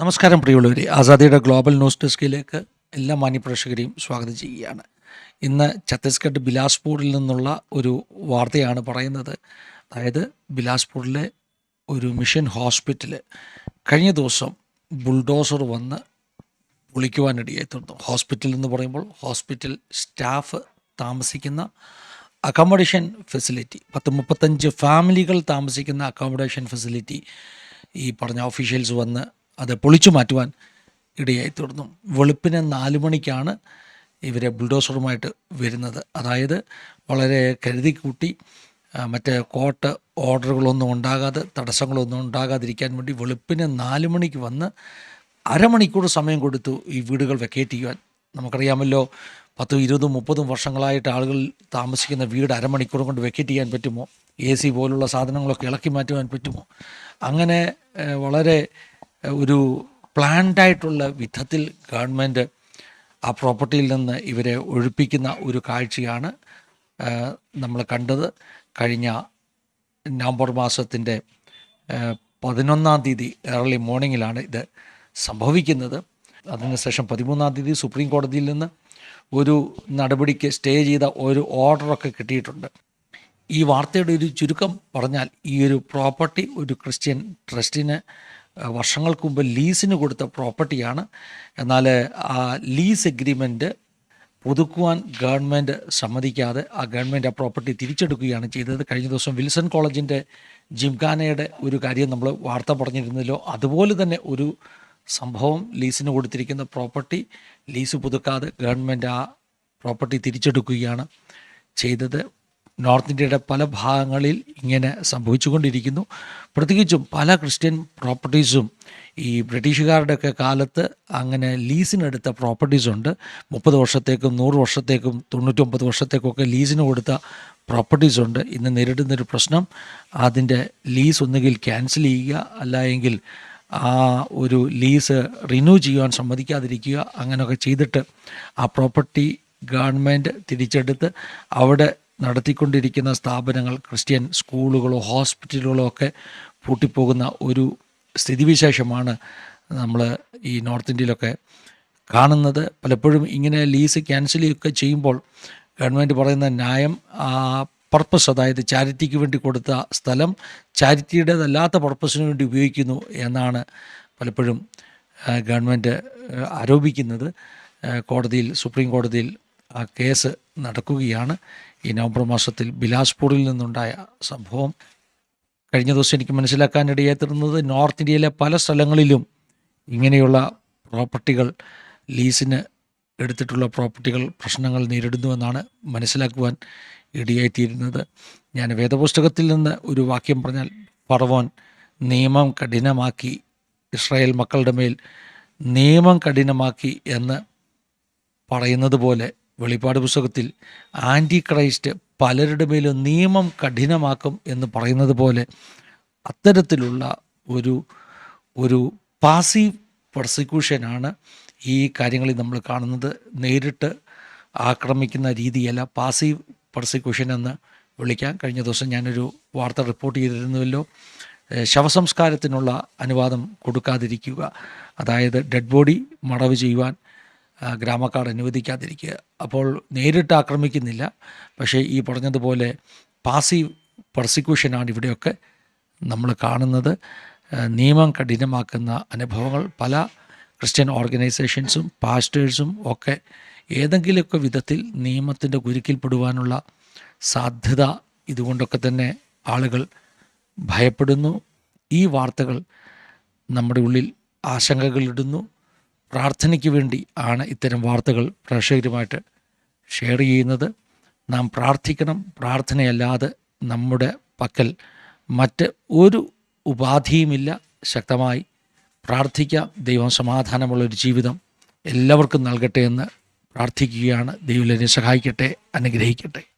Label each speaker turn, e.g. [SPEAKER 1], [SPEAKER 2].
[SPEAKER 1] നമസ്കാരം പ്രിയമുള്ളവരെ. ആസാദിയുടെ global news ഡെസ്കിലേക്ക് എല്ലാ മാന്യപ്രേക്ഷകരെയും സ്വാഗതം ചെയ്യുകയാണ്. ഇന്ന് ഛത്തീസ്ഗഡ് ബിലാസ്പൂരിൽ നിന്നുള്ള ഒരു വാർത്തയാണ് പറയുന്നത്. അതായത് ബിലാസ്പൂരിലെ ഒരു മിഷൻ ഹോസ്പിറ്റൽ കഴിഞ്ഞ ദിവസം ബുൾഡോസർ വന്ന് പൊളിക്കുവാനിടയായി തീർന്നു. ഹോസ്പിറ്റൽ എന്ന് പറയുമ്പോൾ ഹോസ്പിറ്റൽ സ്റ്റാഫ് താമസിക്കുന്ന അക്കോമഡേഷൻ ഫെസിലിറ്റി പത്ത് മുപ്പത്തഞ്ച് ഫാമിലികൾ താമസിക്കുന്ന അക്കോമഡേഷൻ ഫെസിലിറ്റി ഈ പറഞ്ഞ ഓഫീഷ്യൽസ് വന്ന് അത് പൊളിച്ചു മാറ്റുവാൻ ഇടയായി തീർന്നു. വെളുപ്പിന് നാല് മണിക്കാണ് ഇവരെ ബുൾഡോസറുമായിട്ട് വരുന്നത്. അതായത് വളരെ കരുതി കൂട്ടി മറ്റേ കോട്ട് ഓർഡറുകളൊന്നും ഉണ്ടാകാതെ തടസ്സങ്ങളൊന്നും ഉണ്ടാകാതിരിക്കാൻ വേണ്ടി വെളുപ്പിന് നാല് മണിക്ക് വന്ന് അരമണിക്കൂർ സമയം കൊടുത്തു ഈ വീടുകൾ വെക്കേറ്റ് ചെയ്യുവാൻ നമുക്കറിയാമല്ലോ പത്തും ഇരുപതും മുപ്പതും വർഷങ്ങളായിട്ട് ആളുകൾ താമസിക്കുന്ന വീട് അരമണിക്കൂർ കൊണ്ട് വെക്കേറ്റ് ചെയ്യാൻ പറ്റുമോ? എ സി പോലുള്ള സാധനങ്ങളൊക്കെ ഇളക്കി മാറ്റുവാൻ പറ്റുമോ? അങ്ങനെ വളരെ ഒരു പ്ലാൻഡ് ആയിട്ടുള്ള വിധത്തിൽ ഗവൺമെന്റ് ആ പ്രോപ്പർട്ടിയിൽ നിന്ന് ഇവരെ ഒഴിപ്പിക്കുന്ന ഒരു കാഴ്ചയാണ് നമ്മൾ കണ്ടത്. കഴിഞ്ഞ നവംബർ മാസത്തിന്റെ പതിനൊന്നാം തീയതി ഏർലി മോർണിംഗിലാണ് ഇത് സംഭവിക്കുന്നത്. അതിനുശേഷം പതിമൂന്നാം തീയതി സുപ്രീം കോടതിയിൽ നിന്ന് ഒരു നടപടിക്ക് സ്റ്റേ ചെയ്ത ഒരു ഓർഡറൊക്കെ കിട്ടിയിട്ടുണ്ട്. ഈ വാർത്തയുടെ ഒരു ചുരുക്കം പറഞ്ഞാൽ ഈ ഒരു പ്രോപ്പർട്ടി ഒരു ക്രിസ്ത്യൻ ട്രസ്റ്റിന് വർഷങ്ങൾക്ക് മുമ്പ് ലീസിന് കൊടുത്ത പ്രോപ്പർട്ടിയാണ്. എന്നാൽ ആ ലീസ് എഗ്രിമെന്റ് പുതുക്കുവാൻ ഗവൺമെന്റ് സമ്മതിക്കാതെ ആ ഗവൺമെന്റ് ആ പ്രോപ്പർട്ടി തിരിച്ചെടുക്കുകയാണ് ചെയ്തത്. കഴിഞ്ഞ ദിവസം വിൽസൺ കോളേജിന്റെ ജിംഖാനയുടെ ഒരു കാര്യം നമ്മൾ വാർത്ത പറഞ്ഞിരുന്നല്ലോ. അതുപോലെ തന്നെ ഒരു സംഭവം ലീസിന് കൊടുത്തിരിക്കുന്ന പ്രോപ്പർട്ടി ലീസ് പുതുക്കാതെ ഗവൺമെന്റ് ആ പ്രോപ്പർട്ടി തിരിച്ചെടുക്കുകയാണ് ചെയ്തത്. നോർത്ത് ഇന്ത്യയുടെ പല ഭാഗങ്ങളിൽ ഇങ്ങനെ സംഭവിച്ചുകൊണ്ടിരിക്കുന്നു. പ്രത്യേകിച്ചും പല ക്രിസ്ത്യൻ പ്രോപ്പർട്ടീസും ഈ ബ്രിട്ടീഷുകാരുടെയൊക്കെ കാലത്ത് അങ്ങനെ ലീസിനെടുത്ത പ്രോപ്പർട്ടീസുണ്ട്. മുപ്പത് വർഷത്തേക്കും നൂറ് വർഷത്തേക്കും തൊണ്ണൂറ്റൊമ്പത് വർഷത്തേക്കൊക്കെ ലീസിന് കൊടുത്ത പ്രോപ്പർട്ടീസുണ്ട്. ഇന്ന് നേരിടുന്നൊരു പ്രശ്നം അതിന്റെ ലീസ് ഒന്നുകിൽ ക്യാൻസൽ ചെയ്യുക അല്ല എങ്കിൽ ആ ഒരു ലീസ് റിന്യൂ ചെയ്യുവാൻ സമ്മതിക്കാതിരിക്കുക അങ്ങനെയൊക്കെ ചെയ്തിട്ട് ആ പ്രോപ്പർട്ടി ഗവൺമെന്റ് തിരിച്ചെടുത്ത് അവിടെ നടത്തിക്കൊണ്ടിരിക്കുന്ന സ്ഥാപനങ്ങൾ ക്രിസ്ത്യൻ സ്കൂളുകളോ ഹോസ്പിറ്റലുകളോ ഒക്കെ പൂട്ടിപ്പോകുന്ന ഒരു സ്ഥിതിവിശേഷമാണ് നമ്മൾ ഈ നോർത്ത് ഇന്ത്യയിലൊക്കെ കാണുന്നത്. പലപ്പോഴും ഇങ്ങനെ ലീസ് ക്യാൻസൽ ഒക്കെ ചെയ്യുമ്പോൾ ഗവൺമെന്റ് പറയുന്ന ന്യായം പർപ്പസ് അതായത് ചാരിറ്റിക്ക് വേണ്ടി കൊടുത്ത സ്ഥലം ചാരിറ്റിയുടേതല്ലാത്ത പർപ്പസിന് വേണ്ടി ഉപയോഗിക്കുന്നു എന്നാണ് പലപ്പോഴും ഗവൺമെന്റ് ആരോപിക്കുന്നത്. കോടതിയിൽ സുപ്രീം കോടതിയിൽ ആ കേസ് നടക്കുകയാണ്. ഈ നവംബർ മാസത്തിൽ ബിലാസ്പൂരിൽ നിന്നുണ്ടായ സംഭവം കഴിഞ്ഞ ദിവസം എനിക്ക് മനസ്സിലാക്കാനിടയായി തീർന്നത് നോർത്ത് ഇന്ത്യയിലെ പല സ്ഥലങ്ങളിലും ഇങ്ങനെയുള്ള പ്രോപ്പർട്ടികൾ ലീസിന് എടുത്തിട്ടുള്ള പ്രോപ്പർട്ടികൾ പ്രശ്നങ്ങൾ നേരിടുന്നുവെന്നാണ് മനസ്സിലാക്കുവാൻ ഇടയായിത്തീരുന്നത്. ഞാൻ വേദപുസ്തകത്തിൽ നിന്ന് ഒരു വാക്യം പറഞ്ഞാൽ ഫറവോൻ നിയമം കഠിനമാക്കി ഇസ്രായേൽ മക്കളുടെ മേൽ നിയമം കഠിനമാക്കി എന്ന് പറയുന്നത് പോലെ വെളിപ്പാട് പുസ്തകത്തിൽ ആന്റി ക്രൈസ്റ്റ് പലരുടെ മേലും നിയമം കഠിനമാക്കും എന്ന് പറയുന്നത് പോലെ അത്തരത്തിലുള്ള ഒരു ഒരു പാസീവ് പ്രോസിക്യൂഷനാണ് ഈ കാര്യങ്ങളിൽ നമ്മൾ കാണുന്നത്. നേരിട്ട് ആക്രമിക്കുന്ന രീതിയല്ല പാസീവ് പ്രോസിക്യൂഷൻ എന്ന് വിളിക്കാം കഴിഞ്ഞ ദിവസം ഞാനൊരു വാർത്ത റിപ്പോർട്ട് ചെയ്തിരുന്നുവല്ലോ. ശവസംസ്കാരത്തിനുള്ള അനുവാദം കൊടുക്കാതിരിക്കുക അതായത് ഡെഡ് ബോഡി മടവ് ചെയ്യുവാൻ ഗ്രാമക്കാർ അനുവദിക്കാതിരിക്കുക. അപ്പോൾ നേരിട്ട് ആക്രമിക്കുന്നില്ല. പക്ഷേ ഈ പറഞ്ഞതുപോലെ പാസീവ് പ്രോസിക്യൂഷനാണ് ഇവിടെയൊക്കെ നമ്മൾ കാണുന്നത്. നിയമം കഠിനമാക്കുന്ന അനുഭവങ്ങൾ പല ക്രിസ്ത്യൻ ഓർഗനൈസേഷൻസും പാസ്റ്റേഴ്സും ഒക്കെ ഏതെങ്കിലുമൊക്കെ വിധത്തിൽ നിയമത്തിന്റെ ഗുരുക്കിൽപ്പെടുവാനുള്ള സാധ്യത ഇതുകൊണ്ടൊക്കെ തന്നെ ആളുകൾ ഭയപ്പെടുന്നു. ഈ വാർത്തകൾ നമ്മുടെ ഉള്ളിൽ ആശങ്കകളിടുന്നു. പ്രാർത്ഥനയ്ക്ക് വേണ്ടി ആണ് ഇത്തരം വാർത്തകൾ പ്രേക്ഷകരുമായിട്ട് ഷെയർ ചെയ്യുന്നത്. നാം പ്രാർത്ഥിക്കണം. പ്രാർത്ഥനയല്ലാതെ നമ്മുടെ പക്കൽ മറ്റ് ഒരു ഉപാധിയുമില്ല. ശക്തമായി പ്രാർത്ഥിക്കാം. ദൈവം സമാധാനമുള്ളൊരു ജീവിതം എല്ലാവർക്കും നൽകട്ടെ എന്ന് പ്രാർത്ഥിക്കുകയാണ്. ദൈവം എന്നെ സഹായിക്കട്ടെ അനുഗ്രഹിക്കട്ടെ.